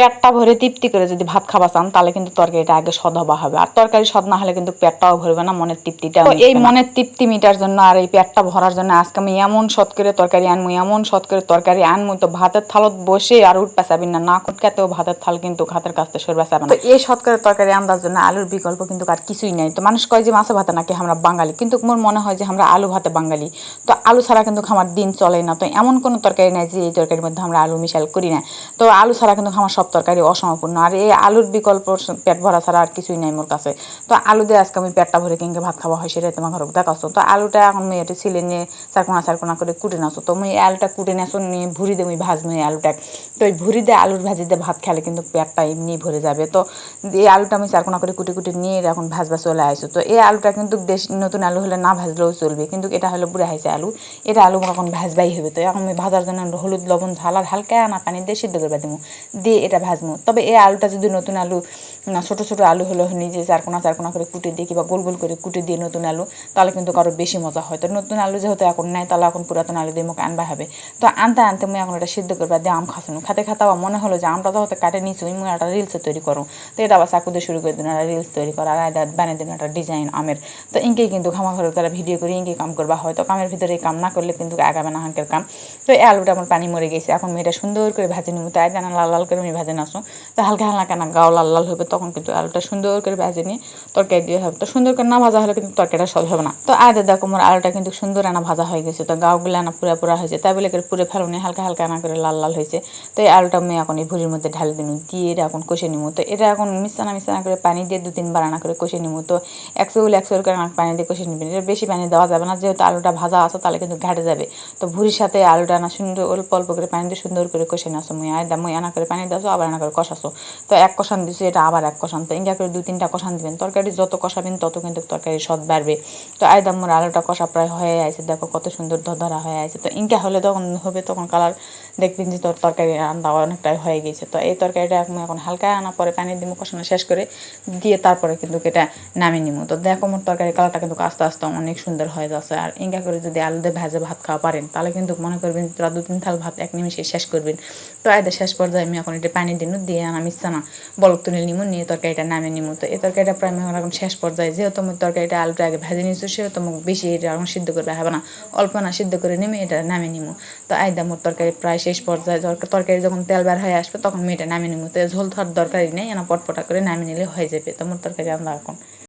পেটটা ভরে তৃপ্তি করে যদি ভাত খাওয়া চান তাহলে কিন্তু তরকারিটা আগে সদ হবা হবে। আর তরকারি সদ না হলে কিন্তু পেটটাও ভরবে না মনের তৃপ্তিটা এই মনের তৃপ্তি মিটার জন্য আর এই পেটটা ভরার জন্য আজকে আমি এমন সৎ করে তরকারি আনব এমন সৎ করে তরকারি আনব তো ভাতের থালত বসে আর উঠতে চাবি না না কুটকাতেও ভাতের থাল কিন্তু ভাতের কাছ থেকে সরবে না। এই সৎ করে তরকারি আন্দার জন্য আলুর বিকল্প কিন্তু আর কিছুই নাই। তো মানুষ কয় যে মাছে ভাতে নাকি আমরা বাঙালি কিন্তু মোর মনে হয় যে আমরা আলু ভাতে বাঙালি। তো আলু ছাড়া কিন্তু আমার দিন চলে না। তো এমন কোনো তরকারি নাই যে এই তরকারির মধ্যে আমরা আলু মিশাল করি না। তো আলু ছাড়া কিন্তু আমার সব তরকারি অসম্পূর্ণ। আর এই আলুর বিকল্প পেট ভরা ছাড়া আর কিছুই নাই মোর কাছে। তো আলু দিয়ে আজকে আমি পেটটা ভরে কিনকে ভাত খাওয়া হয়, সেটাই তোমার ঘরকে দেখাচ্ছ। তো আলুটা এখন মেয়েটা ছিলে নিয়ে চারকোনা চারকোনা করে কুটে নাচো। তো মুই আলুটা কুটে নেছো নিয়ে ভুড়ি দিয়ে মুই ভাজবো এই আলুটা তো ওই ভুড়ি দিয়ে আলুর ভাজি দিয়ে ভাত খেলে কিন্তু পেটটা এমনি ভরে যাবে। তো এই আলুটা আমি চারকোনা করে কুটে কুটে নিয়ে এখন ভাজবা চলে আসো তো এই আলুটা কিন্তু দেশ নতুন আলু হলে না ভাজলেও চলবে, কিন্তু এটা হলো বুড়া হয়েছে আলু। এটা আলু এখন ভাজবাই হবে। তো এখন আমি ভাজার জন্য হলুদ, লবণ, ঝাল আর হালকা না পানি দিয়ে সিদ্ধ করে দেবো দিয়ে এটা ভাজবো তবে এই আলুটা যদি নতুন আলু ছোটো ছোটো আলু হলো নিজে চারকোনা চারকোনা করে কুটে দিয়ে কিংবা গোল গোল করে কুটে দিয়ে নতুন আলু, তাহলে কিন্তু আরও বেশি মজা হয়। তো নতুন আলু যেহেতু এখন নাই, তাহলে এখন পুরাতন আলু দিয়ে মুখে আনবা হবে। তো আনতে আনতে মুই এখন এটা সিদ্ধ করবা দিয়ে আম খাসুন। খাতে খাতে আমার মনে হলো যে আমটা যেহেতু কাটে নিচ্ছি মুই একটা রিলসে তৈরি করো। তো এটা আবার চাকু দিয়ে শুরু করে দিন একটা রিলস তৈরি করা, আর এটা বানিয়ে দিন একটা ডিজাইন আমের। তো ইঙ্কেই কিন্তু খামা ঘরে তারা ভিডিও করে ইঙ্কে কাম করবা হয়। তো কামের ভিতরে কাম না করলে কিন্তু আগাবে না হাঁকের কাম। তো এই আলুটা আমার পানি মরে গেছে, এখন মেয়েটা সুন্দর করে ভাজে নিব তাই জানা লাল লাল করে আমি ভাজে নাসো তো হালকা হালকা না গাও লাল লাল হবে, তখন কিন্তু আলুটা সুন্দর করে ভাজে নিয়ে তরকারি দিয়ে হবে। তো সুন্দর করে না ভাজা হলে কিন্তু তরকারিটা সব হবে না। তো আজ দেখো, মোর আলুটা কিন্তু সুন্দর আনা ভাজা হয়ে গেছে। তো গাওগুলো আনা পুরা পুরা হয়েছে। তাই বলে করে পুরে ফেলো হালকা হালকা আনা করে লাল লাল হয়েছে। তো এই আলুটা আমি এখন এই ভুড়ির মধ্যে ঢালি দিন, দিয়ে এটা এখন কষে নিব তো এটা এখন মিশানা মিশানা করে পানি দিয়ে দু তিনবার আনা করে কষে নিব তো একশো গুলো একশো করে আনা পানি দিয়ে কষে নিবেন। এটা বেশি পানি দেওয়া যাবে না, যেহেতু আলুটা ভাজা আছে তাহলে কিন্তু ঘাটে যাবে। তো ভুড়ির সাথে আলুটা আনা সুন্দর অল্প অল্প করে পানি দিয়ে সুন্দর করে কষে নাসো মুই আয় মুই আনা করে পানি দাও আবার এনা করে কষাছো। তো এক কষান দিছো, এটা আবার এক কষান। তো ইঙ্গা করে দুই, তিনটা কষান দিবেন। তরকারি যত কষাবেন, তত কিন্তু তরকারি স্বাদ বাড়বে। তো আয়দাম মোর আলুটা কষা প্রায় হয়ে আছে দেখো কত সুন্দর ধরা হয়ে আছে তো ইঙ্গা হলে তখন হবে, তখন কালার দেখবেন যে তোর তরকারি রান্না অনেকটাই হয়ে গেছে। তো এই তরকারিটা এখন হালকা আনা, পরে পানি দিব কষানো শেষ করে দিয়ে তারপরে কিন্তু এটা নামিয়ে নিব তো দেখো মোর তরকারি কালারটা কিন্তু আস্তে আস্তে অনেক সুন্দর হয়ে যাচ্ছে। আর ইঙ্গা করে যদি আলু দিয়ে ভেজে ভাত খাওয়া পারেন, তাহলে কিন্তু মনে করবেন তোরা দু তিন থাল ভাত এক নিমিষে শেষ করবেন। তো আয়দা শেষ পর্যায়ে আমি এখন এটা পানি দিন, দিয়ে আনা মিশানা বলক তুলে নিমু, নিয়ে তরকারিটা নামিয়ে নিমু। তো এই তরকারিটা প্রায় আমি এখন শেষ পর্যায়ে যেহেতু আমি তরকারিটা আলুটা আগে ভেজে নিয়েছো, সেহেতু মোক বেশি এটা এখন সিদ্ধ করবে, হবে না? অল্প না, সিদ্ধ করে নেমে এটা নামিয়ে নিমু। তো আয়দা মোর তরকারি প্রায় শেষ পর্যায়ে তরকারি যখন তেল বার হয়ে আসবে, তখন মেয়েটা নামিয়ে নিব তো ঝোল থার দরকারই নেই, এনা পটপটা করে নামিয়ে নিলে হয়ে যাবে। তোমার তরকারি আমরা এখন।